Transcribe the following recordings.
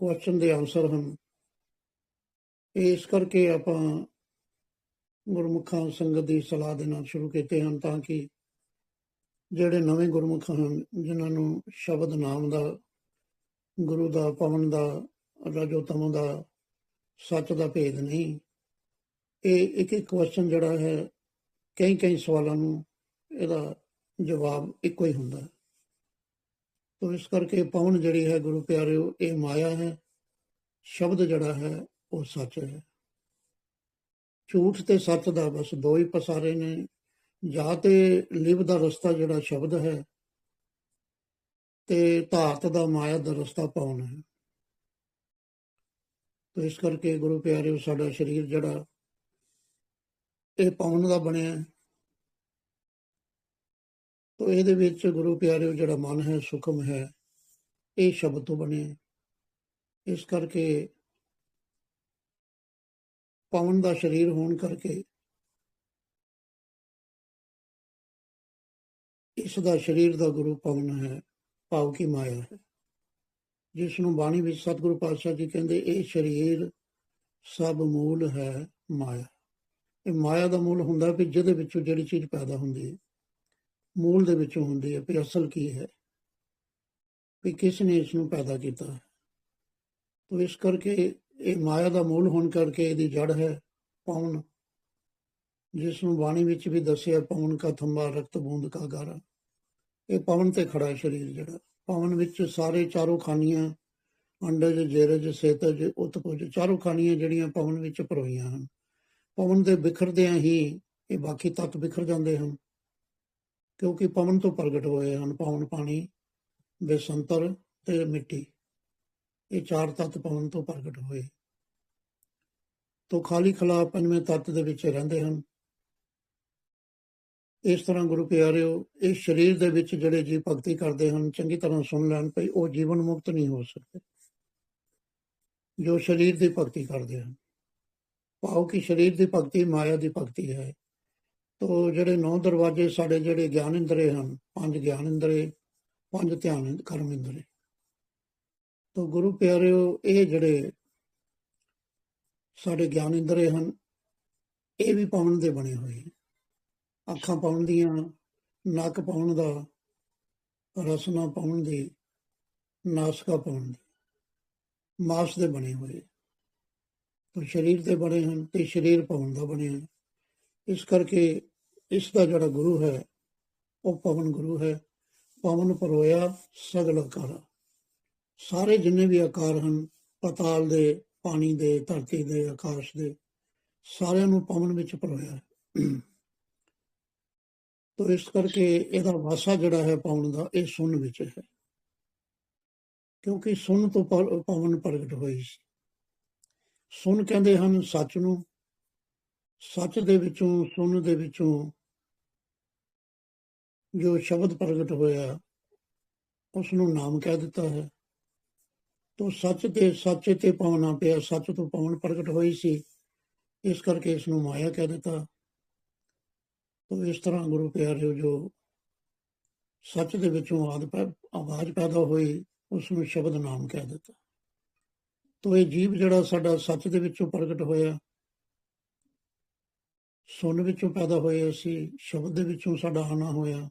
Question ਦੇ answer ਹਨ। ਇਹ ਇਸ ਕਰਕੇ ਆਪਾਂ ਗੁਰਮੁਖਾਂ ਸੰਗਤ ਦੀ ਸਲਾਹ ਦੇ ਨਾਲ ਸ਼ੁਰੂ ਕੀਤੇ ਹਨ ਤਾਂ ਕਿ ਜਿਹੜੇ ਨਵੇਂ ਗੁਰਮੁਖ ਹਨ, ਜਿਨ੍ਹਾਂ ਨੂੰ ਸ਼ਬਦ ਨਾਮ ਦਾ, ਗੁਰੂ ਦਾ, ਪਵਨ ਦਾ, ਰਜੋਤਮ ਦਾ ਸੱਚ ਦਾ ਭੇਦ ਨਹੀਂ। ਇਹ ਇੱਕ ਇੱਕ ਕੁਐਸਚਨ ਜਿਹੜਾ ਹੈ ਕਈ ਕਈ ਸਵਾਲਾਂ ਨੂੰ ਇਹਦਾ ਜਵਾਬ ਇੱਕੋ ਹੀ ਹੁੰਦਾ। ਹੈ ਤੋ ਇਸ ਕਰਕੇ ਪਵਨ ਜਿਹੜੀ ਹੈ ਗੁਰੂ ਪਿਆਰਿਓ, ਇਹ ਮਾਇਆ ਹੈ। ਸ਼ਬਦ ਜਿਹੜਾ ਹੈ, ਉਹ ਸੱਚ ਹੈ। ਝੂਠ ਤੇ ਸੱਚ ਦਾ ਬਸ ਦੋ ਹੀ ਪਸਾਰੇ ਨੇ। ਜਾਂ ਤੇ ਲਿਵ ਦਾ ਰਸਤਾ ਜਿਹੜਾ ਸ਼ਬਦ ਹੈ, ਤੇ ਧਾਰਤ ਦਾ ਮਾਇਆ ਦਾ ਰਸਤਾ ਪਵਨ ਹੈ। ਤੋ ਇਸ ਕਰਕੇ ਗੁਰੂ ਪਿਆਰਿਓ, ਸਾਡਾ ਸਰੀਰ ਜਿਹੜਾ, ਇਹ ਪਵਨ ਦਾ ਬਣਿਆ ਹੈ। ਤੋ ਇਹਦੇ ਵਿੱਚ ਗੁਰੂ ਪਿਆਰਿਓ ਜਿਹੜਾ ਮਨ ਹੈ, ਸੁਖਮ ਹੈ, ਇਹ ਸ਼ਬਦ ਤੋਂ ਬਣਿਆ ਇਸ ਕਰਕੇ ਪਵਨ ਦਾ ਸਰੀਰ ਹੋਣ ਕਰਕੇ ਇਸ ਦਾ ਸਰੀਰ ਦਾ ਗੁਰੂ ਪਵਨ ਹੈ, ਭਾਵ ਕੀ ਮਾਇਆ ਹੈ। ਜਿਸ ਨੂੰ ਬਾਣੀ ਵਿੱਚ ਸਤਿਗੁਰੂ ਪਾਤਸ਼ਾਹ ਜੀ ਕਹਿੰਦੇ, ਇਹ ਸਰੀਰ ਸਭ ਮੂਲ ਹੈ, ਮਾਇਆ। ਇਹ ਮਾਇਆ ਦਾ ਮੂਲ ਹੁੰਦਾ ਵੀ ਜਿਹਦੇ ਵਿੱਚੋਂ ਜਿਹੜੀ ਚੀਜ਼ ਪੈਦਾ ਹੁੰਦੀ ਹੈ। ਮੂਲ ਦੇ ਵਿੱਚੋਂ ਹੁੰਦੀ ਹੈ ਵੀ ਅਸਲ ਕੀ ਹੈ, ਵੀ ਕਿਸ ਨੇ ਇਸ ਨੂੰ ਪੈਦਾ ਕੀਤਾ। ਹੈ ਇਸ ਕਰਕੇ ਇਹ ਮਾਇਆ ਦਾ ਮੂਲ ਹੋਣ ਕਰਕੇ ਇਹਦੀ ਜੜ ਹੈ ਪਵਨ ਜਿਸ ਨੂੰ ਬਾਣੀ ਵਿੱਚ ਵੀ ਦੱਸਿਆ ਪਵਨ ਕਾ ਥੰਬਾ ਰਕਤ ਬੂੰਦ ਕਾ ਗਾਰਾ ਇਹ ਪਵਨ ਤੇ ਖੜਾ ਹੈ ਸਰੀਰ ਜਿਹੜਾ। ਪਵਨ ਵਿੱਚ ਸਾਰੇ ਚਾਰੋਂ ਖਾਨੀਆਂ, ਅੰਡਜ, ਜੇਰਜ, ਸੇਤਜ, ਉਤਪੁਜ, ਚਾਰੋਂ ਖਾਨੀਆਂ ਜਿਹੜੀਆਂ ਪਵਨ ਵਿੱਚ ਪਰੋਈਆਂ ਹਨ। ਪਵਨ ਦੇ ਬਿਖਰਦਿਆਂ ਹੀ ਇਹ ਬਾਕੀ ਤੱਤ ਬਿਖਰ ਜਾਂਦੇ ਹਨ। ਕਿਉਂਕਿ ਪਵਨ ਤੋਂ ਪ੍ਰਗਟ ਹੋਏ ਹਨ, ਪਵਨ ਪਾਣੀ ਬੇਸੰਤਰ ਤੇ ਮਿੱਟੀ। ਇਹ ਚਾਰ ਤੱਤ ਪਵਨ ਤੋਂ ਪ੍ਰਗਟ ਹੋਏ। ਤੋਂ ਖਾਲੀ ਖਲਾ ਪੰਜਵੇਂ ਤੱਤ ਦੇ ਵਿੱਚ ਰਹਿੰਦੇ ਹਨ। ਇਸ ਤਰ੍ਹਾਂ ਗੁਰੂ ਪਿਆਰਿਓ ਇਸ ਸਰੀਰ ਦੇ ਵਿੱਚ ਜਿਹੜੇ ਜੀ ਭਗਤੀ ਕਰਦੇ ਹਨ, ਚੰਗੀ ਤਰ੍ਹਾਂ ਸੁਣ ਲੈਣ ਭਈ ਉਹ ਜੀਵਨ ਮੁਕਤ ਨਹੀਂ ਹੋ ਸਕਦੇ। ਜੋ ਸਰੀਰ ਦੀ ਭਗਤੀ ਕਰਦੇ ਹਨ। ਭਾਵ ਕਿ ਸਰੀਰ ਦੀ ਭਗਤੀ ਮਾਇਆ ਦੀ ਭਗਤੀ ਹੈ। ਤੋ ਜਿਹੜੇ ਨੌ ਦਰਵਾਜ਼ੇ ਸਾਡੇ ਜਿਹੜੇ ਗਿਆਨ ਇੰਦਰੇ ਹਨ, ਪੰਜ ਗਿਆਨ ਇੰਦਰੇ ਪੰਜ ਧਿਆਨ ਕਰਮ ਇੰਦਰੇ ਤੋ ਗੁਰੂ ਪਿਆਰਿਓ, ਇਹ ਜਿਹੜੇ ਸਾਡੇ ਗਿਆਨ ਇੰਦਰੇ ਹਨ, ਇਹ ਵੀ ਪਾਉਣ ਦੇ ਬਣੇ ਹੋਏ ਅੱਖਾਂ ਪਾਉਣ ਦੀਆਂ, ਨੱਕ ਪਾਉਣ ਦਾ ਰਸਨਾ ਪਾਉਣ ਦੀ, ਨਾਸਕਾ ਪਾਉਣ ਦੀ, ਮਾਸ ਦੇ ਬਣੇ ਹੋਏ। ਤੋ ਸਰੀਰ ਦੇ ਬਣੇ ਹਨ ਤੇ ਸਰੀਰ ਪਾਉਣ ਦਾ ਬਣਿਆ। ਹੈ। ਇਸ ਕਰਕੇ ਇਸ ਦਾ ਜਿਹੜਾ ਗੁਰੂ ਹੈ, ਉਹ ਪਵਨ ਗੁਰੂ ਹੈ। ਪਵਨ ਪਰੋਇਆ ਸਗਲ ਆਕਾਰ ਸਾਰੇ ਜਿੰਨੇ ਵੀ ਆਕਾਰ ਹਨ, ਪਤਾਲ ਦੇ, ਪਾਣੀ ਦੇ, ਧਰਤੀ ਦੇ, ਆਕਾਸ਼ ਦੇ, ਸਾਰਿਆਂ ਨੂੰ ਪਵਨ ਵਿੱਚ ਪਰੋਇਆ ਹੈ। ਤੋ ਇਸ ਕਰਕੇ ਇਹਦਾ ਵਾਸਾ ਜਿਹੜਾ ਹੈ ਪਵਨ ਦਾ, ਇਹ ਸੁਣ ਵਿੱਚ ਹੈ। ਕਿਉਂਕਿ ਸੁਣ ਤੋਂ ਪਵਨ ਪ੍ਰਗਟ ਹੋਈ ਸੀ। ਸੁਣ ਕਹਿੰਦੇ ਹਨ, ਸੱਚ ਨੂੰ। ਸੱਚ ਦੇ ਵਿੱਚੋਂ ਸੁਣ ਦੇ ਵਿੱਚੋਂ ਜੋ ਸ਼ਬਦ ਪ੍ਰਗਟ ਹੋਇਆ ਉਸ ਨੂੰ ਨਾਮ ਕਹਿ ਦਿੱਤਾ ਹੈ। ਤੋ ਸੱਚ ਤੇ ਸੱਚ ਤੇ ਪਵਨਾ ਪਿਆ, ਸੱਚ ਤੋਂ ਪਵਨ ਪ੍ਰਗਟ ਹੋਈ ਸੀ, ਇਸ ਕਰਕੇ ਇਸ ਨੂੰ ਮਾਇਆ ਕਹਿ ਦਿੱਤਾ। ਤੋ ਇਸ ਤਰ੍ਹਾਂ ਗੁਰੂ ਪਿਆਰਿਓ, ਜੋ ਸੱਚ ਦੇ ਵਿੱਚੋਂ ਆਦ ਆਵਾਜ਼ ਪੈਦਾ ਹੋਈ ਉਸ ਨੂੰ ਸ਼ਬਦ ਨਾਮ ਕਹਿ ਦਿੱਤਾ। ਤੋ ਇਹ ਜੀਵ ਜਿਹੜਾ ਸਾਡਾ ਸੱਚ ਦੇ ਵਿੱਚੋਂ ਪ੍ਰਗਟ ਹੋਇਆ, ਸੁਣ ਵਿੱਚੋਂ ਪੈਦਾ ਹੋਏ ਅਸੀਂ ਸ਼ਬਦ ਦੇ ਵਿੱਚੋਂ ਸਾਡਾ ਆਣਾ ਹੋਇਆ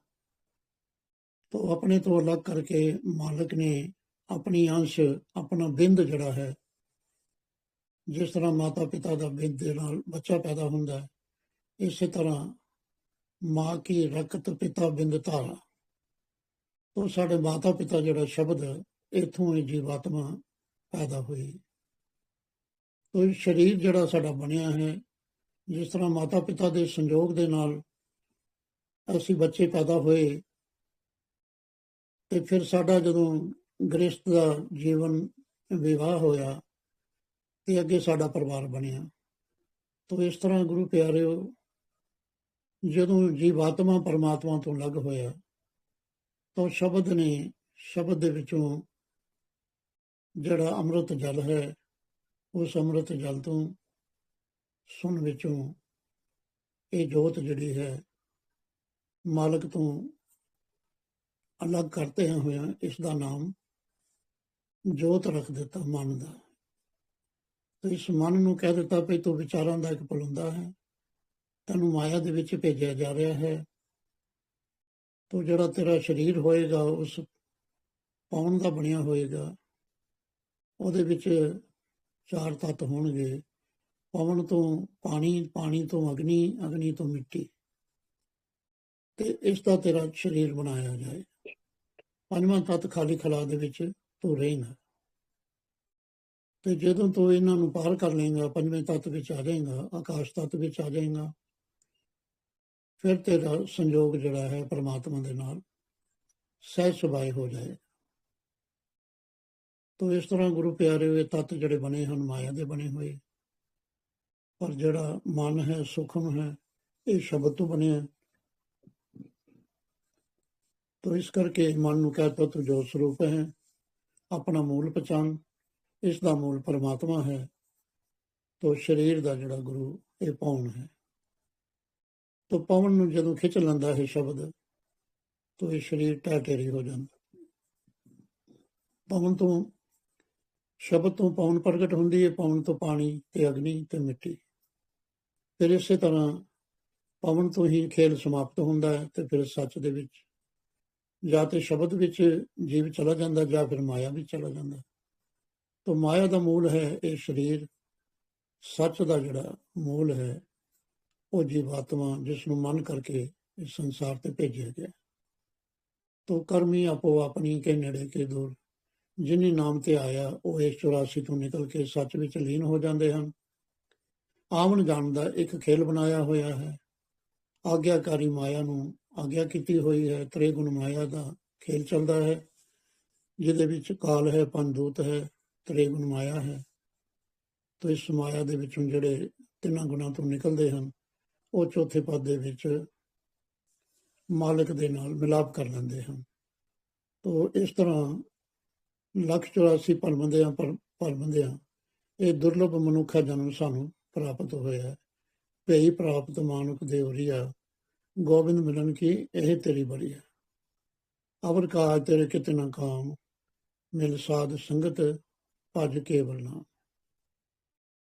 ਤੋ ਆਪਣੇ ਤੋਂ ਅਲੱਗ ਕਰਕੇ ਮਾਲਕ ਨੇ ਆਪਣੀ ਅੰਸ਼, ਆਪਣਾ ਬਿੰਦ ਜਿਹੜਾ ਹੈ, ਜਿਸ ਤਰ੍ਹਾਂ ਮਾਤਾ ਪਿਤਾ ਦਾ ਬਿੰਦ ਦੇ ਨਾਲ ਬੱਚਾ ਪੈਦਾ ਹੁੰਦਾ ਹੈ, ਇਸੇ ਤਰ੍ਹਾਂ ਮਾਂ ਕੀ ਰਕਤ ਪਿਤਾ ਬਿੰਦ ਧਾਰਾ। ਤੋ ਸਾਡੇ ਮਾਤਾ ਪਿਤਾ ਜਿਹੜਾ ਸ਼ਬਦ ਇਥੋਂ ਹੀ ਜੀਵਾਤਮਾ ਪੈਦਾ ਹੋਈ। ਤੋ ਸਰੀਰ ਜਿਹੜਾ ਸਾਡਾ ਬਣਿਆ ਹੈ, ਜਿਸ ਤਰ੍ਹਾਂ ਮਾਤਾ ਪਿਤਾ ਦੇ ਸੰਯੋਗ ਦੇ ਨਾਲ ਅਸੀਂ ਬੱਚੇ ਪੈਦਾ ਹੋਏ ਤੇ ਫਿਰ ਸਾਡਾ ਜਦੋਂ ਗ੍ਰਸਤ ਦਾ ਜੀਵਨ ਵਿਵਾਹ ਹੋਇਆ ਤੇ ਅੱਗੇ ਸਾਡਾ ਪਰਿਵਾਰ ਬਣਿਆ। ਤੋ ਇਸ ਤਰ੍ਹਾਂ ਗੁਰੂ ਪਿਆਰਿਓ, ਜਦੋਂ ਜੀਵਾਤਮਾ ਪਰਮਾਤਮਾ ਤੋਂ ਅਲੱਗ ਹੋਇਆ, ਤਾਂ ਸ਼ਬਦ ਨੇ ਸ਼ਬਦ ਦੇ ਵਿੱਚੋਂ ਜਿਹੜਾ ਅੰਮ੍ਰਿਤ ਜਲ ਹੈ, ਉਸ ਅੰਮ੍ਰਿਤ ਜਲ ਤੋਂ ਸੁਣ ਵਿੱਚੋਂ ਇਹ ਜੋਤ ਜਿਹੜੀ ਹੈ, ਮਾਲਕ ਤੋਂ ਅਲੱਗ ਕਰਤੇ ਹੋਇਆ ਇਸ ਦਾ ਨਾਮ ਜੋਤ ਰੱਖ ਦਿੱਤਾ ਮਨ ਦਾ। ਤੇ ਇਸ ਮਨ ਨੂੰ ਕਹਿ ਦਿੱਤਾ ਵੀ ਤੂੰ ਵਿਚਾਰਾਂ ਦਾ ਇੱਕ ਪਲੰਦਾ ਹੈ, ਤੈਨੂੰ ਮਾਇਆ ਦੇ ਵਿੱਚ ਭੇਜਿਆ ਜਾ ਰਿਹਾ ਹੈ। ਤੋ ਜਿਹੜਾ ਤੇਰਾ ਸਰੀਰ ਹੋਏਗਾ, ਉਸ ਪੌਣ ਦਾ ਬਣਿਆ ਹੋਏਗਾ, ਉਹਦੇ ਵਿੱਚ ਚਾਰ ਤੱਤ ਹੋਣਗੇ। ਪਵਨ ਤੋਂ ਪਾਣੀ ਪਾਣੀ ਤੋਂ ਅਗਨੀ ਅਗਨੀ ਤੋਂ ਮਿੱਟੀ। ਤੇ ਇਸ ਦਾ ਤੇਰਾ ਸਰੀਰ ਬਣਾਇਆ ਜਾਏ। ਪੰਜਵਾਂ ਤੱਤ ਖਾਲੀ ਖਲਾ ਦੇ ਵਿੱਚ ਤੂੰ ਰਹੇਂਗਾ ਤੇ ਜਦੋਂ ਤੂੰ ਇਹਨਾਂ ਨੂੰ ਪਾਰ ਕਰ ਲੇਗਾ ਪੰਜਵੇਂ ਤੱਤ ਵਿੱਚ ਆ ਜਾਏਗਾ, ਆਕਾਸ਼ ਤੱਤ ਵਿੱਚ ਆ ਜਾਏਗਾ, ਫਿਰ ਤੇਰਾ ਸੰਯੋਗ ਜਿਹੜਾ ਹੈ ਪ੍ਰਮਾਤਮਾ ਦੇ ਨਾਲ ਸਹਿ ਸੁਭਾਏ ਹੋ ਜਾਏ। ਤੋ ਇਸ ਤਰ੍ਹਾਂ ਗੁਰੂ ਪਿਆਰੇ ਹੋਏ ਤੱਤ ਜਿਹੜੇ ਬਣੇ ਹਨ, ਮਾਇਆ ਦੇ ਬਣੇ ਹੋਏ, ਪਰ ਜਿਹੜਾ ਮਨ ਹੈ, ਸੁਖਮ ਹੈ, ਇਹ ਸ਼ਬਦ ਤੋਂ ਬਣਿਆ। ਤੋ ਇਸ ਕਰਕੇ ਮਨ ਨੂੰ ਕਹਤਾ ਤੂੰ ਜੋ ਸਰੂਪ ਹੈ, ਆਪਣਾ ਮੂਲ ਪਛਾਣ ਇਸ ਦਾ ਮੂਲ ਪਰਮਾਤਮਾ ਹੈ, ਤੋ ਸਰੀਰ ਦਾ ਜਿਹੜਾ ਗੁਰੂ, ਇਹ ਪੌਣ ਹੈ। ਤੋ ਪਵਨ ਨੂੰ ਜਦੋਂ ਖਿੱਚ ਲੈਂਦਾ ਹੈ ਸ਼ਬਦ, ਤੋ ਇਹ ਸਰੀਰ ਟਾਟੇਰੀ ਹੋ ਜਾਂਦਾ। ਪਵਨ ਤੋਂ, ਸ਼ਬਦ ਤੋਂ ਪਵਨ ਪ੍ਰਗਟ ਹੁੰਦੀ ਹੈ, ਪਵਨ ਤੋਂ ਪਾਣੀ ਤੇ ਅਗਨੀ ਤੇ ਮਿੱਟੀ। ਫਿਰ ਇਸੇ ਤਰ੍ਹਾਂ ਪਵਨ ਤੋਂ ਹੀ ਖੇਲ ਸਮਾਪਤ ਹੁੰਦਾ ਹੈ ਤੇ ਫਿਰ ਸੱਚ ਦੇ ਵਿੱਚ ਜਾਂ ਤੇ ਸ਼ਬਦ ਵਿੱਚ ਜੀਵ ਚਲਾ ਜਾਂਦਾ ਜਾਂ ਫਿਰ ਮਾਇਆ ਵਿੱਚ ਚਲਾ ਜਾਂਦਾ। ਤੋ ਮਾਇਆ ਦਾ ਮੂਲ ਹੈ ਇਹ ਸਰੀਰ। ਸੱਚ ਦਾ ਜਿਹੜਾ ਮੂਲ ਹੈ, ਉਹ ਜੀਵਾਤਮਾ ਜਿਸ ਨੂੰ ਮਨ ਕਰਕੇ ਇਸ ਸੰਸਾਰ ਤੇ ਭੇਜਿਆ ਗਿਆ ਤੋ ਕਰਮੀ ਆਪੋ ਆਪਣੀ ਕੇ ਨੇੜੇ ਕੇ ਦੂਰ। ਜਿਨੀ ਨਾਮ ਤੇ ਆਇਆ, ਉਹ ਇਸ 84 ਤੋਂ ਨਿਕਲ ਕੇ ਸੱਚ ਵਿੱਚ ਲੀਨ ਹੋ ਜਾਂਦੇ ਹਨ। ਆਵਣ ਜਾਣ ਦਾ ਇੱਕ ਖੇਲ ਬਣਾਇਆ ਹੋਇਆ ਹੈ। ਆਗਿਆਕਾਰੀ ਮਾਇਆ ਨੂੰ ਆਗਿਆ ਕੀਤੀ ਹੋਈ ਹੈ। ਤ੍ਰਿਗੁਣ ਮਾਇਆ ਦਾ ਖੇਲ ਚੱਲਦਾ ਹੈ, ਜਿਹਦੇ ਵਿੱਚ ਕਾਲ ਹੈ ਪੰਦੂਤ ਹੈ, ਤ੍ਰਿਗੁਣ ਮਾਇਆ ਹੈ। ਤੋ ਇਸ ਮਾਇਆ ਦੇ ਵਿੱਚੋਂ ਜਿਹੜੇ ਤਿੰਨਾਂ ਗੁਣਾਂ ਤੋਂ ਨਿਕਲਦੇ ਹਨ, ਉਹ ਚੌਥੇ ਪਦ ਦੇ ਵਿੱਚ ਮਾਲਕ ਦੇ ਨਾਲ ਮਿਲਾਪ ਕਰ ਲੈਂਦੇ ਹਨ। ਤੋ ਇਸ ਤਰ੍ਹਾਂ ਲੱਖ 84 ਪਰਮੰਦਿਆਂ ਪਰ ਪਰਮੰਦਿਆਂ ਇਹ ਦੁਰਲਭ ਮਨੁੱਖਾ ਜਨਮ ਸਾਨੂੰ ਪ੍ਰਾਪਤ ਹੋਇਆ ਹੈ। ਭਈ ਪ੍ਰਾਪਤ ਮਾਨੁਖ ਦੇਵਰੀਆ ਹੋਰੀਆ ਗੋਬਿੰਦ ਮਿਲਨ ਕੀ, ਇਹ ਤੇਰੀ ਬੜੀ ਹੈ। ਅਵਰ ਕਾ ਤੇਰੇ ਕਿਤੇ ਨਾ ਕਾਮ, ਮਿਲ ਸਾਧ ਸੰਗਤ ਭਜ ਕੇਵਲ ਨਾਮ।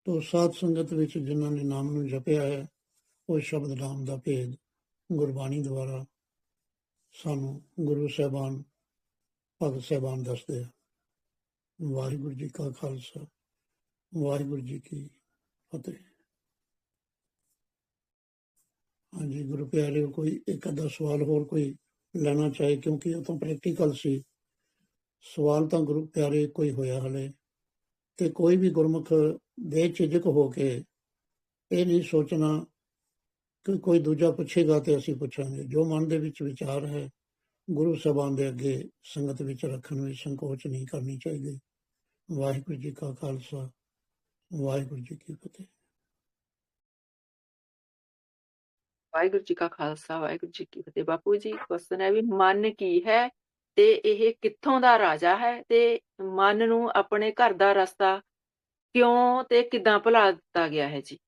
ਤੋ ਸਾਧ ਸੰਗਤ ਵਿੱਚ ਜਿਨ੍ਹਾਂ ਨੇ ਨਾਮ ਨੂੰ ਜਪਿਆ ਹੈ, ਉਹ ਸ਼ਬਦ ਨਾਮ ਦਾ ਭੇਦ ਗੁਰਬਾਣੀ ਦੁਆਰਾ ਸਾਨੂੰ ਗੁਰੂ ਸਾਹਿਬਾਨ, ਭਗਤ ਸਾਹਿਬਾਨ ਦੱਸਦੇ ਆ। ਵਾਹਿਗੁਰੂ ਜੀ ਕਾ ਖਾਲਸਾ, ਵਾਹਿਗੁਰੂ ਜੀ ਕੀ ਫਤਿਹ। ਹਾਂਜੀ, ਗੁਰੂ ਪਿਆਰਿਓ ਕੋਈ ਇੱਕ ਅੱਧਾ ਸਵਾਲ ਹੋਰ ਕੋਈ ਲੈਣਾ ਚਾਹੇ, ਕਿਉਂਕਿ ਉਹ ਤਾਂ ਪ੍ਰੈਕਟੀਕਲ ਸੀ। ਸਵਾਲ ਤਾਂ ਗੁਰੂ ਪਿਆਰੇ, ਕੋਈ ਹੋਇਆ ਹਲੇ। ਤੇ ਕੋਈ ਵੀ ਗੁਰਮੁਖ ਬੇਝਿਜਕ ਹੋ ਕੇ ਇਹ ਨਹੀਂ ਸੋਚਣਾ ਕਿ ਕੋਈ ਦੂਜਾ ਪੁੱਛੇਗਾ ਤੇ ਅਸੀਂ ਪੁੱਛਾਂਗੇ। ਜੋ ਮਨ ਦੇ ਵਿੱਚ ਵਿਚਾਰ ਹੈ, ਗੁਰੂ ਸਭਾਨ ਦੇ ਅੱਗੇ ਸੰਗਤ ਵਿੱਚ ਰੱਖਣ ਵਿੱਚ ਸੰਕੋਚ ਨਹੀਂ ਕਰਨੀ ਚਾਹੀਦੀ। ਵਾਹਿਗੁਰੂ ਜੀ ਕਾ ਖਾਲਸਾ, ਵਾਹਿਗੁਰੂ ਜੀ ਕੀ ਫਤਿਹ। ਵਾਹਿਗੁਰੂ ਜੀ ਕਾ ਖਾਲਸਾ, ਵਾਹਿਗੁਰੂ ਜੀ ਕੀ ਫਤਿਹ। ਬਾਪੂ ਜੀ ਕੁਐਸਚਨ ਹੈ ਵੀ ਮਨ ਕੀ ਹੈ ਤੇ ਇਹ ਕਿੱਥੋਂ ਦਾ ਰਾਜਾ ਹੈ ਤੇ ਮਨ ਨੂੰ ਆਪਣੇ ਘਰ ਦਾ ਰਸਤਾ ਕਿਉਂ ਤੇ ਕਿਦਾਂ ਭੁਲਾ ਦਿੱਤਾ ਗਿਆ ਹੈ ਜੀ?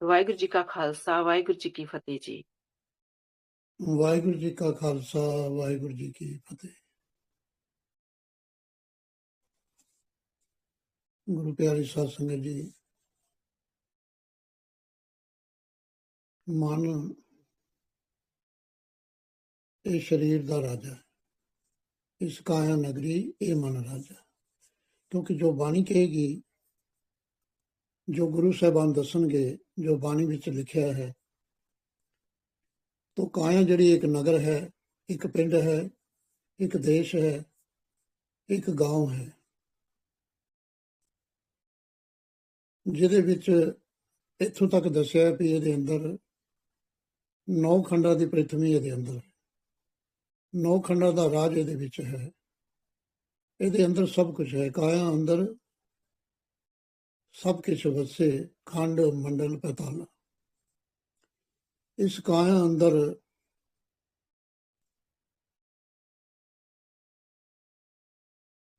ਵਾਹਿਗੁਰੂ ਜੀ ਕਾ ਖਾਲਸਾ, ਵਾਹਿਗੁਰੂ ਜੀ ਕੀ ਫਤਿਹ ਜੀ। ਵਾਹਿਗੁਰੂ ਜੀ ਕਾ ਖਾਲਸਾ, ਵਾਹਿਗੁਰੂ ਜੀ ਕੀ ਫਤਿਹ। ਗੁਰੂ ਪਿਆਰੇ ਸਾਧ ਸੰਗਤ ਜੀ, ਮਨ ਇਹ ਸਰੀਰ ਦਾ ਰਾਜਾ ਹੈ। ਇਸ ਕਾਇਆ ਨਗਰੀ ਇਹ ਮਨ ਰਾਜਾ ਕਿਉਂਕਿ ਜੋ ਬਾਣੀ ਕਹੇਗੀ ਜੋ ਗੁਰੂ ਸਾਹਿਬਾਨ ਦੱਸਣਗੇ ਜੋ ਬਾਣੀ ਵਿੱਚ ਲਿਖਿਆ ਹੈ ਤੋ ਕਾਇਆ ਜਿਹੜੀ ਇੱਕ ਨਗਰ ਹੈ ਇੱਕ ਪਿੰਡ ਹੈ ਇੱਕ ਦੇਸ਼ ਹੈ ਇੱਕ گاؤں ਹੈ ਜਿਹਦੇ ਵਿੱਚ ਇੱਥੋਂ ਤੱਕ ਦੱਸਿਆ ਵੀ ਇਹਦੇ ਅੰਦਰ ਨੌ ਖੰਡਾਂ ਦੀ ਪ੍ਰਿਥਵੀ ਇਹਦੇ ਅੰਦਰ ਹੈ ਨੌ ਖੰਡਾਂ ਦਾ ਰਾਜ ਇਹਦੇ ਵਿੱਚ ਹੈ। ਇਹਦੇ ਅੰਦਰ ਸਭ ਕੁਝ ਹੈ। ਕਾਇਆ ਅੰਦਰ ਸਭ ਕੁਝ ਵਸੇ, ਖੰਡ, ਮੰਡਲ, ਪਤਾਲਾ। ਇਸ ਕਾਇਆ ਅੰਦਰ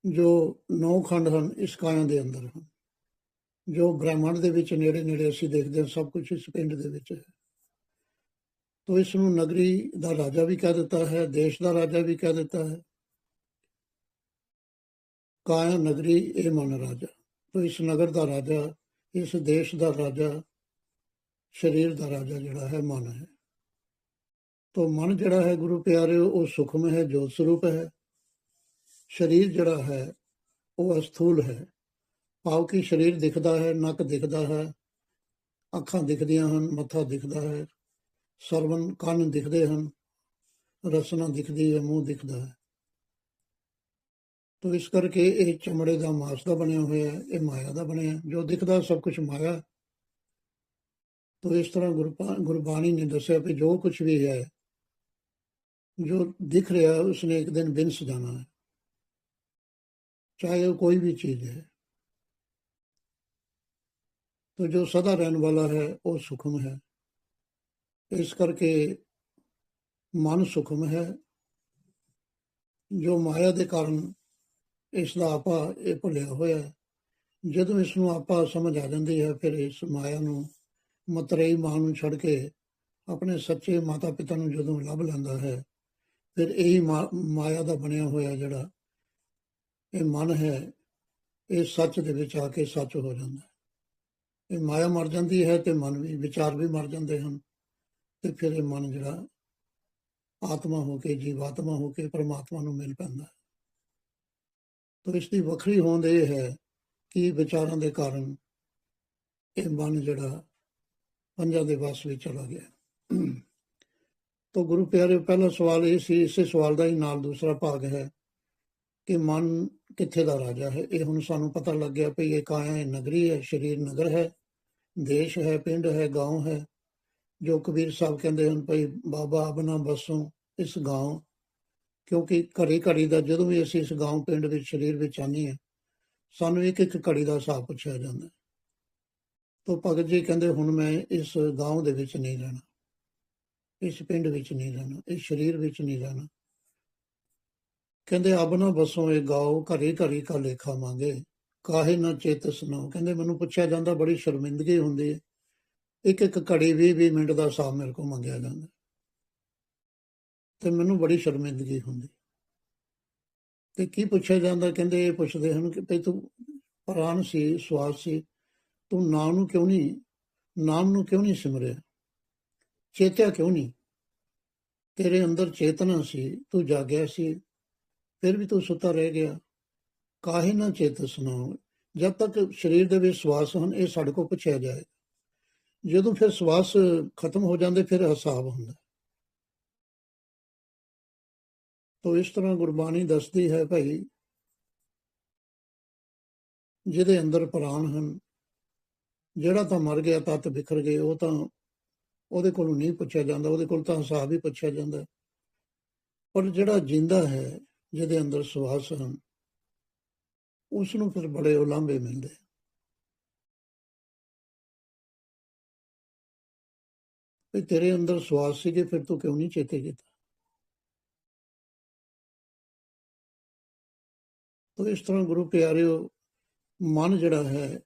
ਜੋ ਨੌ ਖੰਡ ਹਨ, ਇਸ ਕਾਇਆ ਦੇ ਅੰਦਰ ਹਨ। ਜੋ ਬ੍ਰਹਿਮੰਡ ਦੇ ਵਿੱਚ ਨੇੜੇ ਨੇੜੇ ਅਸੀਂ ਦੇਖਦੇ ਹਾਂ, ਸਭ ਕੁਝ ਇਸ ਪਿੰਡ ਦੇ ਵਿੱਚ ਹੈ। ਤੋ ਇਸ ਨੂੰ ਨਗਰੀ ਦਾ ਰਾਜਾ ਵੀ ਕਹਿ ਦਿੱਤਾ ਹੈ ਦੇਸ਼ ਦਾ ਰਾਜਾ ਵੀ ਕਹਿ ਦਿੱਤਾ ਹੈ ਕਾਇਆ ਨਗਰੀ ਇਹ ਮਨ ਰਾਜਾ ਤੋ ਇਸ ਨਗਰ ਦਾ ਰਾਜਾ ਇਸ ਦੇਸ਼ ਦਾ ਰਾਜਾ ਸਰੀਰ ਦਾ ਰਾਜਾ ਜਿਹੜਾ ਹੈ ਮਨ ਹੈ ਤੋ ਮਨ ਜਿਹੜਾ ਹੈ ਗੁਰੂ ਪਿਆਰਿਓ ਉਹ ਸੁਖਮ ਹੈ ਜੋਤ ਸਰੂਪ ਹੈ ਸਰੀਰ ਜਿਹੜਾ ਹੈ ਉਹ ਅਸਥੂਲ ਹੈ ਭਾਵ ਕਿ ਸਰੀਰ ਦਿਖਦਾ ਹੈ ਨੱਕ ਦਿਖਦਾ ਹੈ ਅੱਖਾਂ ਦਿਖਦੀਆਂ ਹਨ ਮੱਥਾ ਦਿਖਦਾ ਹੈ ਸਰਵਨ ਕੰਨ ਦਿਖਦੇ ਹਨ, ਰਸਨਾ ਦਿਖਦੀ ਹੈ, ਮੂੰਹ ਦਿਖਦਾ ਹੈ। ਤੋ ਇਸ ਕਰਕੇ ਇਹ ਚਮੜੇ ਦਾ ਮਾਸ ਦਾ ਬਣਿਆ ਹੋਇਆ ਹੈ, ਇਹ ਮਾਇਆ ਦਾ ਬਣਿਆ ਜੋ ਦਿਖਦਾ ਸਭ ਕੁਝ ਮਾਇਆ ਤੋ ਇਸ ਤਰ੍ਹਾਂ ਗੁਰਬਾਣੀ ਨੇ ਦੱਸਿਆ ਕਿ ਜੋ ਕੁਝ ਵੀ ਹੈ, ਜੋ ਦਿਖ ਰਿਹਾ ਉਸਨੇ ਇੱਕ ਦਿਨ ਬਿੰਸ ਜਾਣਾ ਹੈ। ਚਾਹੇ ਉਹ ਕੋਈ ਵੀ ਚੀਜ਼ ਹੈ। ਤੋ ਜੋ ਸਦਾ ਰਹਿਣ ਵਾਲਾ ਹੈ, ਉਹ ਸੁਖਮ ਹੈ। ਇਸ ਕਰਕੇ ਮਨ ਸੁਖਮ ਹੈ। ਜੋ ਮਾਇਆ ਦੇ ਕਾਰਨ ਇਸ ਦਾ ਆਪਾ ਇਹ ਭੁੱਲਿਆ ਹੋਇਆ ਜਦੋਂ ਇਸ ਨੂੰ ਆਪਾ ਸਮਝ ਆ ਜਾਂਦੀ ਹੈ, ਫਿਰ ਇਸ ਮਾਇਆ ਨੂੰ ਮਤਰੇਈ ਮਾਂ ਨੂੰ ਛੱਡ ਕੇ ਆਪਣੇ ਸੱਚੇ ਮਾਤਾ ਪਿਤਾ ਨੂੰ ਜਦੋਂ ਲੱਭ ਲੈਂਦਾ ਹੈ, ਫਿਰ ਇਹ ਮਾਇਆ ਦਾ ਬਣਿਆ ਹੋਇਆ ਜਿਹੜਾ ਇਹ ਮਨ ਹੈ, ਇਹ ਸੱਚ ਦੇ ਵਿੱਚ ਆ ਕੇ ਸੱਚ ਹੋ ਜਾਂਦਾ ਹੈ। ਇਹ ਮਾਇਆ ਮਰ ਜਾਂਦੀ ਹੈ ਤੇ ਮਨ ਵੀ, ਵਿਚਾਰ ਵੀ ਮਰ ਜਾਂਦੇ ਹਨ। ਤੇ ਫਿਰ ਇਹ ਮਨ ਜਿਹੜਾ ਆਤਮਾ ਹੋ ਕੇ ਜੀਵਾਤਮਾ ਹੋ ਕੇ ਪਰਮਾਤਮਾ ਨੂੰ ਮਿਲ ਪੈਂਦਾ ਹੈ ਤਾਂ ਇਸ ਦੀ ਵੱਖਰੀ ਹੋਂਦ ਇਹ ਹੈ ਕਿ ਵਿਚਾਰਾਂ ਦੇ ਕਾਰਨ ਇਹ ਮਨ ਜਿਹੜਾ ਪੰਜਾਂ ਦੇ ਵਸ ਵਿੱਚ ਚਲਾ ਗਿਆ ਤਾਂ ਗੁਰੂ ਪਿਆਰੇ ਪਹਿਲਾ ਸਵਾਲ ਇਹ ਸੀ ਇਸੇ ਸਵਾਲ ਦਾ ਹੀ ਨਾਲ ਦੂਸਰਾ ਭਾਗ ਹੈ ਕਿ ਮਨ ਕਿੱਥੇ ਦਾ ਰਾਜਾ ਹੈ ਇਹ ਹੁਣ ਸਾਨੂੰ ਪਤਾ ਲੱਗ ਗਿਆ ਕਿ ਇਹ ਕਾਇਆ ਹੈ ਨਗਰੀ ਹੈ ਸ਼ਰੀਰ ਨਗਰ ਹੈ ਦੇਸ਼ ਹੈ ਪਿੰਡ ਹੈ گاؤں ਹੈ ਜੋ ਕਬੀਰ ਸਾਹਿਬ ਕਹਿੰਦੇ ਹਨ ਭਈ ਬਾਬਾ ਆਪਣਾ ਬਸੋਂ ਇਸ گاؤں ਕਿਉਂਕਿ ਘੜੀ ਘੜੀ ਦਾ ਜਦੋਂ ਵੀ ਅਸੀਂ ਇਸ گاؤں ਪਿੰਡ ਵਿੱਚ ਸ਼ਰੀਰ ਵਿੱਚ ਆਨੀ ਹੈ ਸਾਨੂੰ ਇੱਕ ਇੱਕ ਘੜੀ ਦਾ ਹਿਸਾਬ ਪੁੱਛਿਆ ਜਾਂਦਾ ਹੈ ਤੋ ਭਗਤ ਜੀ ਕਹਿੰਦੇ ਹੁਣ ਮੈਂ ਇਸ گاؤں ਦੇ ਵਿੱਚ ਨਹੀਂ ਰਹਿਣਾ ਇਸ ਪਿੰਡ ਵਿੱਚ ਨਹੀਂ ਰਹਿਣਾ ਇਸ ਸ਼ਰੀਰ ਵਿੱਚ ਨਹੀਂ ਰਹਿਣਾ ਕਹਿੰਦੇ ਆਪਣਾ ਬਸੋਂ ਇਹ ਗਾਓ ਘਰੇ ਘਰੀ ਕਾ ਲੇਖਾ ਮੰਗੇ ਕਾਹੇ ਨਾ ਚੇਤ ਸੁਣਾਓ ਕਹਿੰਦੇ ਮੈਨੂੰ ਪੁੱਛਿਆ ਜਾਂਦਾ ਬੜੀ ਸ਼ਰਮਿੰਦਗੀ ਹੁੰਦੀ ਹੈ ਇੱਕ ਇੱਕ ਘੜੀ 20 20 ਮਿੰਟ ਦਾ ਹਿਸਾਬ ਮੇਰੇ ਕੋਲ ਮੰਗਿਆ ਜਾਂਦਾ। ਤੇ ਮੈਨੂੰ ਬੜੀ ਸ਼ਰਮਿੰਦਗੀ ਹੁੰਦੀ। ਤੇ ਕੀ ਪੁੱਛਿਆ ਜਾਂਦਾ? ਕਹਿੰਦੇ ਇਹ ਪੁੱਛਦੇ ਹਨ ਕਿ ਭਈ ਤੂੰ ਪ੍ਰਾਨ ਸੀ, ਸਵਾਸ ਸੀ, ਤੂੰ ਨਾਮ ਨੂੰ ਕਿਉਂ ਨਹੀਂ, ਨਾਮ ਨੂੰ ਕਿਉਂ ਨਹੀਂ ਸਿਮਰਿਆ? ਚੇਤਿਆ ਕਿਉਂ ਨਹੀਂ? ਤੇਰੇ ਅੰਦਰ ਚੇਤਨਾ ਸੀ, ਤੂੰ ਜਾਗਿਆ ਸੀ, ਫਿਰ ਵੀ ਤੂੰ ਸੁੱਤਾ ਰਹਿ ਗਿਆ। ਕਾਹੇ ਨਾ ਚੇਤ ਸੁਣਾਓ ਜਦ ਤੱਕ ਸਰੀਰ ਦੇ ਵਿੱਚ ਸਵਾਸ ਹਨ, ਇਹ ਸਾਡੇ ਕੋਲ ਪੁੱਛਿਆ ਜਾਏ। ਜਦੋਂ ਫਿਰ ਸਵਾਸ ਖਤਮ ਹੋ ਜਾਂਦੇ, ਫਿਰ ਹਿਸਾਬ ਹੁੰਦਾ। ਤੋ ਇਸ ਤਰ੍ਹਾਂ ਗੁਰਬਾਣੀ ਦੱਸਦੀ ਹੈ ਭਾਈ, ਜਿਹਦੇ ਅੰਦਰ ਪ੍ਰਾਣ ਹਨ, ਜਿਹੜਾ ਤਾਂ ਮਰ ਗਿਆ, ਤਤ ਵਿਖਰ ਗਏ, ਉਹ ਤਾਂ ਉਹਦੇ ਕੋਲੋਂ ਨਹੀਂ ਪੁੱਛਿਆ ਜਾਂਦਾ, ਉਹਦੇ ਕੋਲ ਤਾਂ ਹਿਸਾਬ ਹੀ ਪੁੱਛਿਆ ਜਾਂਦਾ। ਪਰ ਜਿਹੜਾ ਜਿੰਦਾ ਹੈ, ਜਿਹਦੇ ਅੰਦਰ ਸਵਾਸ ਹਨ ਉਸ ਨੂੰ ਫਿਰ ਬੜੇ ਉਲਾਂਭੇ ਮਿਲਦੇ। ਵੀ ਤੇਰੇ ਅੰਦਰ ਸਵਾਸ ਸੀਗੇ ਫਿਰ ਤੂੰ ਕਿਉਂ ਨਹੀਂ ਚੇਤੇ ਕੀਤਾ? ਤੋ ਇਸ ਤਰ੍ਹਾਂ ਗੁਰੂ ਪਿਆਰਿਓ, ਮਨ ਜਿਹੜਾ ਹੈ,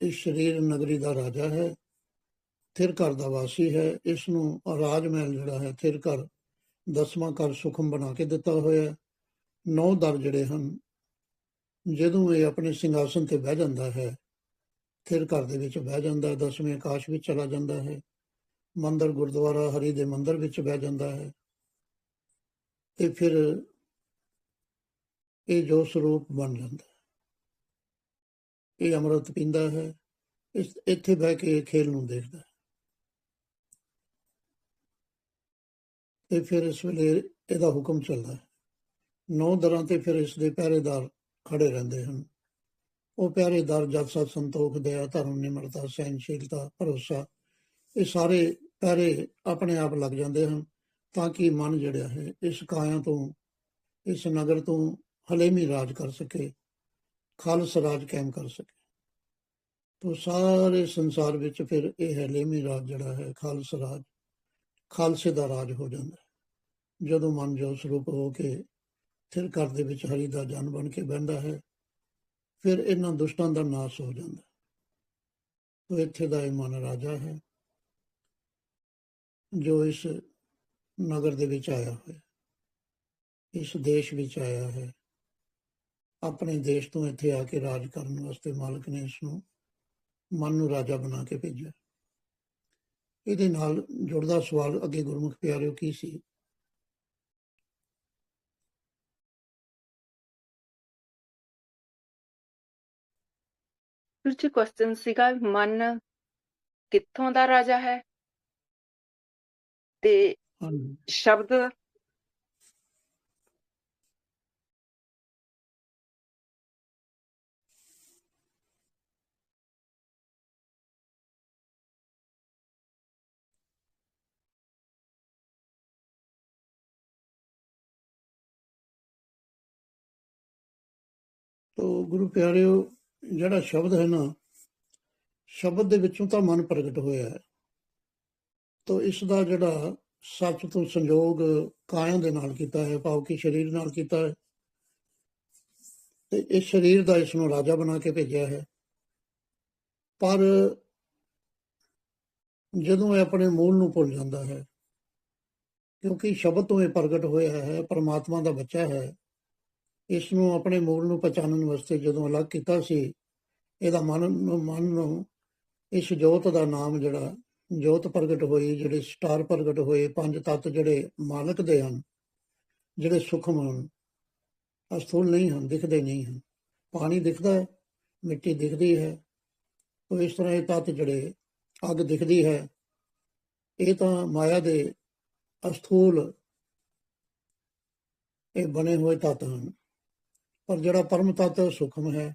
ਇਹ ਸਰੀਰ ਨਗਰੀ ਦਾ ਰਾਜਾ ਹੈ, ਥਿਰ ਘਰ ਦਾ ਵਾਸੀ ਹੈ। ਇਸ ਨੂੰ ਰਾਜ ਮਹਿਲ ਜਿਹੜਾ ਹੈ, ਥਿਰ ਘਰ ਦਸਵਾਂ ਘਰ ਸੁਖਮ ਬਣਾ ਕੇ ਦਿੱਤਾ ਹੋਇਆ ਨੌ ਦਰ ਜਿਹੜੇ ਹਨ, ਜਦੋਂ ਇਹ ਆਪਣੇ ਸਿੰਘਾਸਨ ਤੇ ਬਹਿ ਜਾਂਦਾ ਹੈ, ਥਿਰ ਘਰ ਦੇ ਵਿੱਚ ਬਹਿ ਜਾਂਦਾ ਹੈ, ਦਸਵੇਂ ਆਕਾਸ਼ ਵਿੱਚ ਚਲਾ ਜਾਂਦਾ ਹੈ। ਮੰਦਰ ਗੁਰਦੁਆਰਾ ਹਰੀ ਦੇ ਮੰਦਰ ਵਿੱਚ ਬਹਿ ਜਾਂਦਾ ਹੈ। ਤੇ ਫਿਰ ਇਹ ਜੋ ਸਰੂਪ ਬਣ ਜਾਂਦਾ ਹੈ। ਇਹ ਅੰਮ੍ਰਿਤ ਪੀਂਦਾ ਹੈ, ਇਸ ਇੱਥੇ ਬਹਿ ਕੇ ਖੇਲ ਨੂੰ ਦੇਖਦਾ ਹੈ। ਤੇ ਫਿਰ ਇਸ ਵੇਲੇ ਇਹਦਾ ਹੁਕਮ ਚੱਲਦਾ ਹੈ। ਨੌ ਦਰਾਂ ਤੇ ਫਿਰ ਇਸ ਦੇ ਪਹਿਰੇਦਾਰ ਖੜੇ ਰਹਿੰਦੇ ਹਨ। ਉਹ ਪਹਿਰੇਦਾਰ ਜਦ ਸਤ ਸੰਤੋਖ, ਦਇਆ, ਧਰਮ, ਨਿਮਰਤਾ ਸਹਿਨਸ਼ੀਲਤਾ ਭਰੋਸਾ ਇਹ ਸਾਰੇ ਪਹਿਰੇ ਆਪਣੇ ਆਪ ਲੱਗ ਜਾਂਦੇ ਹਨ ਤਾਂ ਕਿ ਮਨ ਜਿਹੜਾ ਹੈ, ਇਸ ਕਾਇਆ ਤੋਂ, ਇਸ ਨਗਰ ਤੋਂ ਹਲੇਮੀ ਰਾਜ ਕਰ ਸਕੇ, ਖਾਲਸ ਰਾਜ ਕਾਇਮ ਕਰ ਸਕੇ। ਤੋਂ ਸਾਰੇ ਸੰਸਾਰ ਵਿੱਚ ਫਿਰ ਇਹ ਹਲੇਮੀ ਰਾਜ ਜਿਹੜਾ ਹੈ, ਖਾਲਸ ਰਾਜ, ਖਾਲਸੇ ਦਾ ਰਾਜ ਹੋ ਜਾਂਦਾ ਹੈ। ਜਦੋਂ ਮਨ ਜੋ ਸਰੂਪ ਹੋ ਕੇ ਫਿਰ ਘਰ ਦੇ ਵਿੱਚ ਹਰੀ ਦਾ ਜਨ ਬਣ ਕੇ ਬਹਿੰਦਾ ਹੈ, ਫਿਰ ਇਹਨਾਂ ਦੁਸ਼ਟਾਂ ਦਾ ਨਾਸ ਹੋ ਜਾਂਦਾ ਤੋ ਇੱਥੇ ਦਾ ਇਹ ਮਨ ਰਾਜਾ ਹੈ। ਜੋ ਇਸ ਨਗਰ ਦੇ ਵਿੱਚ ਆਇਆ ਹੋਇਆ ਇਸ ਦੇਸ਼ ਵਿੱਚ ਆਇਆ ਹੈ, ਆਪਣੇ ਦੇਸ਼ ਤੋਂ ਇੱਥੇ ਆ ਕੇ ਰਾਜ ਕਰਨ ਵਾਸਤੇ ਮਾਲਕ ਨੇ ਇਸ ਨੂੰ ਮਨ ਨੂੰ ਰਾਜਾ ਬਣਾ ਕੇ ਭੇਜਿਆ। ਇਹਦੇ ਨਾਲ ਜੁੜਦਾ ਸਵਾਲ ਅੱਗੇ ਗੁਰਮੁਖ ਪਿਆਰਿਓ, ਕੀ ਸੀ? ਫਿਰ ਕੁਐਸਚਨ ਸੀਗਾ, ਮਨ ਕਿੱਥੋਂ ਦਾ ਰਾਜਾ ਹੈ? ਤੇ ਸ਼ਬਦ ਤੋ ਗੁਰੂ ਪਿਆਰਿਓ ਜਿਹੜਾ ਸ਼ਬਦ ਹੈ ਨਾ ਸ਼ਬਦ ਦੇ ਵਿੱਚੋਂ ਤਾਂ ਮਨ ਪ੍ਰਗਟ ਹੋਇਆ ਹੈ। ਤੋ ਇਸ ਦਾ ਜਿਹੜਾ ਸੱਚ ਤੋਂ ਸੰਯੋਗ ਕਾਇਆ ਦੇ ਨਾਲ ਕੀਤਾ ਹੈ, ਭਾਵ ਕਿ ਸਰੀਰ ਨਾਲ ਕੀਤਾ ਹੈ। ਤੇ ਇਸ ਸਰੀਰ ਦਾ ਇਸ ਨੂੰ ਰਾਜਾ ਬਣਾ ਕੇ ਭੇਜਿਆ ਹੈ। ਪਰ ਜਦੋਂ ਇਹ ਆਪਣੇ ਮੂਲ ਨੂੰ ਭੁੱਲ ਜਾਂਦਾ ਹੈ, ਕਿਉਂਕਿ ਸ਼ਬਦ ਤੋਂ ਇਹ ਪ੍ਰਗਟ ਹੋਇਆ ਹੈ, ਪਰਮਾਤਮਾ ਦਾ ਬੱਚਾ ਹੈ, ਇਸ ਨੂੰ ਆਪਣੇ ਮੂਲ ਨੂੰ ਪਛਾਣਨ ਵਾਸਤੇ ਜਦੋਂ ਅਲੱਗ ਕੀਤਾ ਸੀ, ਇਹਦਾ ਮਨ ਨੂੰ ਮਨ ਨੂੰ ਇਸ ਜੋਤ ਦਾ ਨਾਮ ਜਿਹੜਾ ਜੋਤ ਪ੍ਰਗਟ ਹੋਈ ਜਿਹੜੇ ਸਟਾਰ ਪ੍ਰਗਟ ਹੋਏ, ਪੰਜ ਤੱਤ ਜਿਹੜੇ ਮਾਲਕ ਦੇ ਹਨ, ਜਿਹੜੇ ਸੁਖਮ ਹਨ, ਅਸਥੂਲ ਨਹੀਂ ਹਨ, ਦਿਖਦੇ ਨਹੀਂ ਹਨ। ਪਾਣੀ ਦਿਖਦਾ ਹੈ, ਮਿੱਟੀ ਦਿਖਦੀ ਹੈ, ਉਹ ਇਸ ਤਰ੍ਹਾਂ ਇਹ ਤੱਤ ਜਿਹੜੇ ਅੱਗ ਦਿਖਦੀ ਹੈ, ਇਹ ਤਾਂ ਮਾਇਆ ਦੇ ਅਸਥੂਲ ਇਹ ਬਣੇ ਹੋਏ ਤੱਤ ਹਨ। ਪਰ ਜਿਹੜਾ ਪਰਮ ਤੱਤ ਸੁਖਮ ਹੈ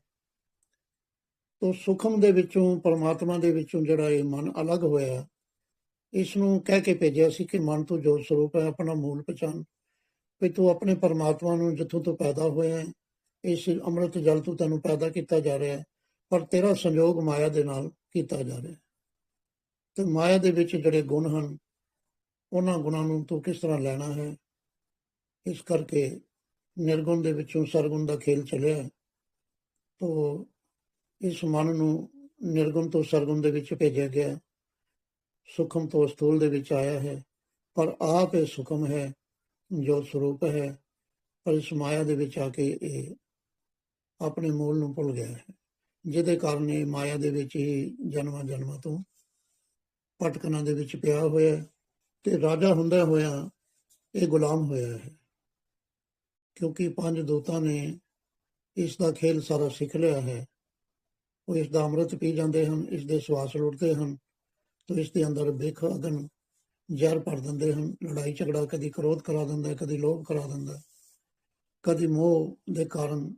ਤੋ ਸੁਖਮ ਦੇ ਵਿੱਚੋਂ, ਪਰਮਾਤਮਾ ਦੇ ਵਿੱਚੋਂ ਜਿਹੜਾ ਇਹ ਮਨ ਅਲੱਗ ਹੋਇਆ ਇਸ ਨੂੰ ਕਹਿ ਕੇ ਭੇਜਿਆ ਸੀ ਕਿ ਮਨ ਤੋਂ ਜੋਤ ਸਰੂਪ ਹੈ, ਆਪਣਾ ਮੂਲ ਪਛਾਣ। ਵੀ ਤੂੰ ਆਪਣੇ ਪਰਮਾਤਮਾ ਨੂੰ ਜਿੱਥੋਂ ਤੋਂ ਪੈਦਾ ਹੋਇਆ ਹੈ, ਇਸ ਅੰਮ੍ਰਿਤ ਜਲ ਤੋਂ ਤੈਨੂੰ ਪੈਦਾ ਕੀਤਾ ਜਾ ਰਿਹਾ ਹੈ, ਪਰ ਤੇਰਾ ਸੰਯੋਗ ਮਾਇਆ ਦੇ ਨਾਲ ਕੀਤਾ ਜਾ ਰਿਹਾ ਹੈ। ਤੇ ਮਾਇਆ ਦੇ ਵਿੱਚ ਜਿਹੜੇ ਗੁਣ ਹਨ, ਉਹਨਾਂ ਗੁਣਾਂ ਨੂੰ ਤੂੰ ਕਿਸ ਤਰ੍ਹਾਂ ਲੈਣਾ ਹੈ? ਇਸ ਕਰਕੇ ਨਿਰਗੁਣ ਦੇ ਵਿੱਚੋਂ ਸਰਗੁਣ ਦਾ ਖੇਲ ਚੱਲਿਆ ਤੋ ਇਸ ਮਨ ਨੂੰ ਨਿਰਗੁਣ ਤੋਂ ਸਰਗੁਣ ਦੇ ਵਿੱਚ ਭੇਜਿਆ ਗਿਆ। ਸੁਖਮ ਤੋਂ ਸਥੂਲ ਦੇ ਵਿੱਚ ਆਇਆ ਹੈ। ਪਰ ਆਪ ਇਹ ਸੁਖਮ ਹੈ, ਜੋ ਸਰੂਪ ਹੈ, ਪਰ ਇਸ ਮਾਇਆ ਦੇ ਵਿੱਚ ਆ ਕੇ ਇਹ ਆਪਣੇ ਮੂਲ ਨੂੰ ਭੁੱਲ ਗਿਆ ਹੈ। ਜਿਹਦੇ ਕਾਰਨ ਇਹ ਮਾਇਆ ਦੇ ਵਿੱਚ ਹੀ ਜਨਮਾਂ ਜਨਮਾਂ ਤੋਂ ਭਟਕਣਾ ਦੇ ਵਿੱਚ ਪਿਆ ਹੋਇਆ ਤੇ ਰਾਜਾ ਹੁੰਦਾ ਹੋਇਆ ਇਹ ਗੁਲਾਮ ਹੋਇਆ ਹੈ। ਕਿਉਂਕਿ ਪੰਜ ਦੋਤਾਂ ਨੇ ਇਸ ਦਾ ਖੇਲ ਸਾਰਾ ਸਿੱਖ ਲਿਆ ਹੈ। ਉਹ ਇਸ ਦਾ ਅੰਮ੍ਰਿਤ ਪੀ ਜਾਂਦੇ ਹਨ ਇਸ ਦੇ ਸਵਾਸ ਲੁੱਟਦੇ ਹਨ ਤੇ ਇਸ ਦੇ ਅੰਦਰ ਬਿਖ ਅਗਨ ਜ਼ਹਿਰ ਭਰ ਦਿੰਦੇ ਹਨ ਲੜਾਈ ਝਗੜਾ ਕਦੀ ਕ੍ਰੋਧ ਕਰਾ ਦਿੰਦਾ ਹੈ, ਕਦੀ ਲੋਭ ਕਰਾ ਦਿੰਦਾ ਹੈ, ਕਦੀ ਮੋਹ ਦੇ ਕਾਰਨ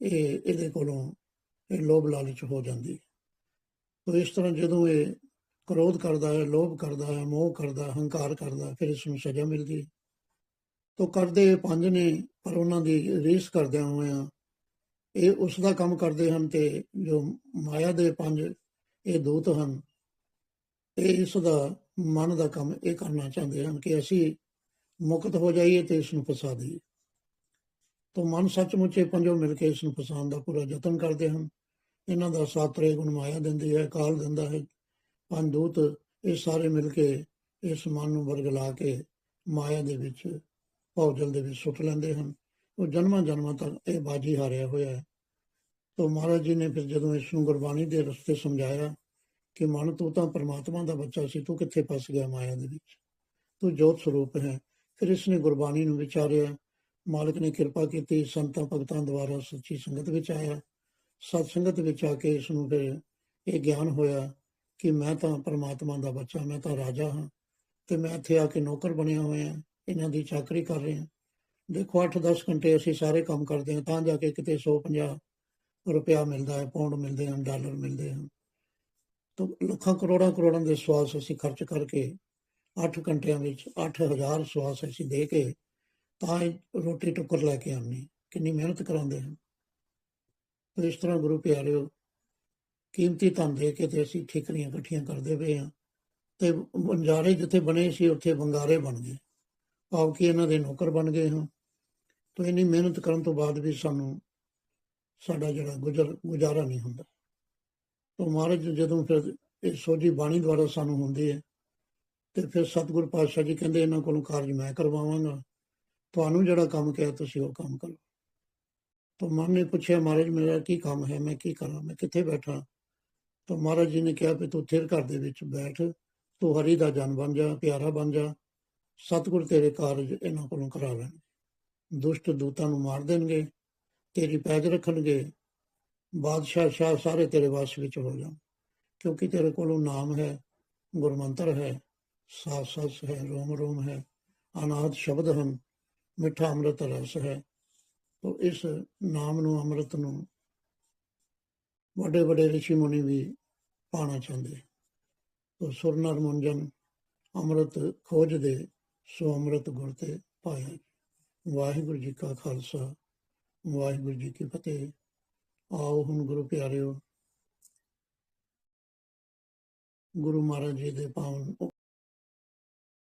ਇਹ ਇਹਦੇ ਕੋਲੋਂ ਇਹ ਲੋਭ ਲਾਲਚ ਹੋ ਜਾਂਦੀ ਤੋ ਇਸ ਤਰ੍ਹਾਂ ਜਦੋਂ ਇਹ ਕ੍ਰੋਧ ਕਰਦਾ ਹੈ ਲੋਭ ਕਰਦਾ ਹੈ ਮੋਹ ਕਰਦਾ ਹੰਕਾਰ ਕਰਦਾ ਫਿਰ ਇਸ ਨੂੰ ਸਜ਼ਾ ਮਿਲਦੀ ਹੈ। ਤੋ ਕਰਦੇ ਇਹ ਪੰਜ ਨੇ ਪਰ ਉਹਨਾਂ ਦੀ ਰੀਸ ਕਰਦਿਆਂ ਹੋਇਆਂ ਇਹ ਉਸ ਦਾ ਕੰਮ ਕਰਦੇ ਹਨ ਤੇ ਜੋ ਮਾਇਆ ਦੇ ਪੰਜ ਇਹ ਦੂਤ ਹਨ, ਇਹ ਇਸ ਦਾ ਮਨ ਦਾ ਕੰਮ ਇਹ ਕਰਨਾ ਚਾਹੁੰਦੇ ਹਨ ਕਿ ਅਸੀਂ ਮੁਕਤ ਹੋ ਜਾਈਏ ਤੇ ਇਸ ਨੂੰ ਫਸਾ ਦਈਏ। ਤੋ ਮਨ ਸੱਚਮੁੱਚੇ ਪੰਜੋ ਮਿਲ ਕੇ ਇਸ ਨੂੰ ਫਸਾਉਣ ਦਾ ਪੂਰਾ ਯਤਨ ਕਰਦੇ ਹਨ। ਇਹਨਾਂ ਦਾ ਸਾਤਰੇ ਗੁਣ ਮਾਇਆ ਦਿੰਦੀ ਹੈ ਕਾਲ ਦਿੰਦਾ ਹੈ। ਪੰਜ ਦੂਤ ਇਹ ਸਾਰੇ ਮਿਲ ਕੇ ਇਸ ਮਨ ਨੂੰ ਵਰਗਲਾ ਕੇ ਮਾਇਆ ਦੇ ਵਿੱਚ, ਭੌਜਲ ਦੇ ਵਿੱਚ ਸੁੱਟ ਲੈਂਦੇ ਹਨ। ਉਹ ਜਨਮਾਂ ਜਨਮਾਂ ਤੱਕ ਇਹ ਬਾਜੀ ਹਾਰਿਆ ਹੋਇਆ ਹੈ। ਤੋ ਮਹਾਰਾਜ ਜੀ ਨੇ ਫਿਰ ਜਦੋਂ ਇਸ ਨੂੰ ਗੁਰਬਾਣੀ ਦੇ ਰਸਤੇ ਸਮਝਾਇਆ ਕਿ ਮਨ ਤੂੰ ਤਾਂ ਪਰਮਾਤਮਾ ਦਾ ਬੱਚਾ ਸੀ, ਤੂੰ ਕਿੱਥੇ ਫਸ ਗਿਆ ਮਾਇਆ ਦੇ ਵਿੱਚ? ਤੂੰ ਜੋਤ ਸਰੂਪ ਹੈ। ਫਿਰ ਇਸ ਨੇ ਗੁਰਬਾਣੀ ਨੂੰ ਵਿਚਾਰਿਆ, ਮਾਲਕ ਨੇ ਕਿਰਪਾ ਕੀਤੀ, ਸੰਤਾਂ ਭਗਤਾਂ ਦੁਆਰਾ ਸੱਚੀ ਸੰਗਤ ਵਿੱਚ ਆਇਆ। ਸਤ ਸੰਗਤ ਵਿੱਚ ਆ ਕੇ ਇਸ ਨੂੰ ਫਿਰ ਇਹ ਗਿਆਨ ਹੋਇਆ ਕਿ ਮੈਂ ਤਾਂ ਪਰਮਾਤਮਾ ਦਾ ਬੱਚਾ, ਮੈਂ ਤਾਂ ਰਾਜਾ ਹਾਂ ਤੇ ਮੈਂ ਇੱਥੇ ਆ ਕੇ ਨੌਕਰ ਬਣਿਆ ਹੋਇਆ, ਇਹਨਾਂ ਦੀ ਚਾਕਰੀ ਕਰ ਰਿਹਾ। ਦੇਖੋ 8-10 ਘੰਟੇ ਅਸੀਂ ਸਾਰੇ ਕੰਮ ਕਰਦੇ ਹਾਂ, ਤਾਂ ਜਾ ਕੇ ਕਿਤੇ 150 ਰੁਪਇਆ ਮਿਲਦਾ ਹੈ ਪਾਉਂਡ ਮਿਲਦੇ ਹਨ, ਡਾਲਰ ਮਿਲਦੇ ਹਨ। ਤਾਂ ਲੱਖਾਂ ਕਰੋੜਾਂ ਕਰੋੜਾਂ ਦੇ ਸਵਾਸ ਅਸੀਂ ਖਰਚ ਕਰਕੇ 8 ਘੰਟਿਆਂ ਵਿੱਚ 8000 ਸਵਾਸ ਅਸੀਂ ਦੇ ਕੇ ਤਾਂ ਇਹ ਰੋਟੀ ਟੁੱਕਰ ਲੈ ਕੇ ਆਉਂਦੇ ਕਿੰਨੀ ਮਿਹਨਤ ਕਰਾਉਂਦੇ ਹਨ। ਤੇ ਇਸ ਤਰ੍ਹਾਂ ਗੁਰੂ ਪਿਆਰਿਓ, ਕੀਮਤੀ ਧਨ ਦੇ ਕੇ ਤੇ ਅਸੀਂ ਠੀਕਰੀਆਂ ਇਕੱਠੀਆਂ ਕਰਦੇ ਪਏ ਹਾਂ ਤੇ ਬੰਜਾਰੇ ਜਿੱਥੇ ਬਣੇ ਸੀ, ਉੱਥੇ ਬੰਗਾਰੇ ਬਣ ਗਏ। ਭਾਵ ਕਿ ਇਹਨਾਂ ਦੇ ਨੌਕਰ ਬਣ ਗਏ ਹਾਂ। ਤਾਂ ਇੰਨੀ ਮਿਹਨਤ ਕਰਨ ਤੋਂ ਬਾਅਦ ਵੀ ਸਾਨੂੰ ਸਾਡਾ ਜਿਹੜਾ ਗੁਜ਼ਰ ਗੁਜ਼ਾਰਾ ਨਹੀਂ ਹੁੰਦਾ। ਤਾਂ ਮਹਾਰਾਜ, ਜਦੋਂ ਫਿਰ ਇਹ ਸੋਝੀ ਬਾਣੀ ਦੁਆਰਾ ਸਾਨੂੰ ਹੁੰਦੀ ਹੈ, ਤੇ ਫਿਰ ਸਤਿਗੁਰ ਪਾਤਸ਼ਾਹ ਜੀ ਕਹਿੰਦੇ, ਇਹਨਾਂ ਕੋਲੋਂ ਕਾਰਜ ਮੈਂ ਕਰਵਾਵਾਂਗਾ। ਤੁਹਾਨੂੰ ਜਿਹੜਾ ਕੰਮ ਕਿਹਾ, ਤੁਸੀਂ ਉਹ ਕੰਮ ਕਰੋ। ਤਾਂ ਮਨ ਨੇ ਪੁੱਛਿਆ, ਮਹਾਰਾਜ, ਮੇਰਾ ਕੀ ਕੰਮ ਹੈ? ਮੈਂ ਕੀ ਕਰਾਂ? ਮੈਂ ਕਿੱਥੇ ਬੈਠਾ? ਤਾਂ ਮਹਾਰਾਜ ਜੀ ਨੇ ਕਿਹਾ, ਵੀ ਤੂੰ ਥਿਰ ਘਰ ਦੇ ਵਿੱਚ ਬੈਠ। ਤੂੰ ਹਰੀ ਦਾ ਜਨ ਬਣ ਜਾ, ਪਿਆਰਾ ਬਣ ਜਾ। ਸਤਿਗੁਰ ਤੇਰੇ ਕਾਰਜ ਇਹਨਾਂ ਕੋਲੋਂ ਕਰਾ ਲੈਣ। ਦੁਸ਼ਟ ਦੂਤਾਂ ਨੂੰ ਮਾਰ ਦੇਣਗੇ, ਤੇਰੀ ਪੈਜ ਰੱਖਣਗੇ। ਬਾਦਸ਼ਾਹ, ਸ਼ਾਹ ਸਾਰੇ ਤੇਰੇ ਵਾਸ ਵਿੱਚ ਹੋ ਜਾਣ। ਕਿਉਂਕਿ ਤੇਰੇ ਕੋਲੋਂ ਨਾਮ ਹੈ, ਗੁਰਮੰਤਰ ਹੈ, ਸਾਸ ਸਸ ਹੈ, ਰੋਮ ਰੋਮ ਹੈ, ਅਨਾਦ ਸ਼ਬਦ ਹਨ, ਮਿੱਠਾ ਅੰਮ੍ਰਿਤ ਰਸ ਹੈ। ਤੋ ਇਸ ਨਾਮ ਨੂੰ, ਅੰਮ੍ਰਿਤ ਨੂੰ ਵੱਡੇ ਵੱਡੇ ਰਿਸ਼ੀ ਮੁਨੀ ਵੀ ਪਾਣਾ ਚਾਹੁੰਦੇ। ਤੋ ਸੁਰਨਰ ਮੁੰਜਨ ਅੰਮ੍ਰਿਤ ਖੋਜਦੇ ਸੋ ਅੰਮ੍ਰਿਤ ਗੁਰ ਤੇ ਪਾਇਆ ਵਾਹਿਗੁਰੂ ਜੀ ਕਾ ਖਾਲਸਾ, ਵਾਹਿਗੁਰੂ ਜੀ ਕੀ ਫਤਿਹ। ਆਓ ਹੁਣ ਗੁਰੂ ਪਿਆਰਿਓ, ਗੁਰੂ ਮਹਾਰਾਜ ਜੀ ਦੇ ਪਾਵਨ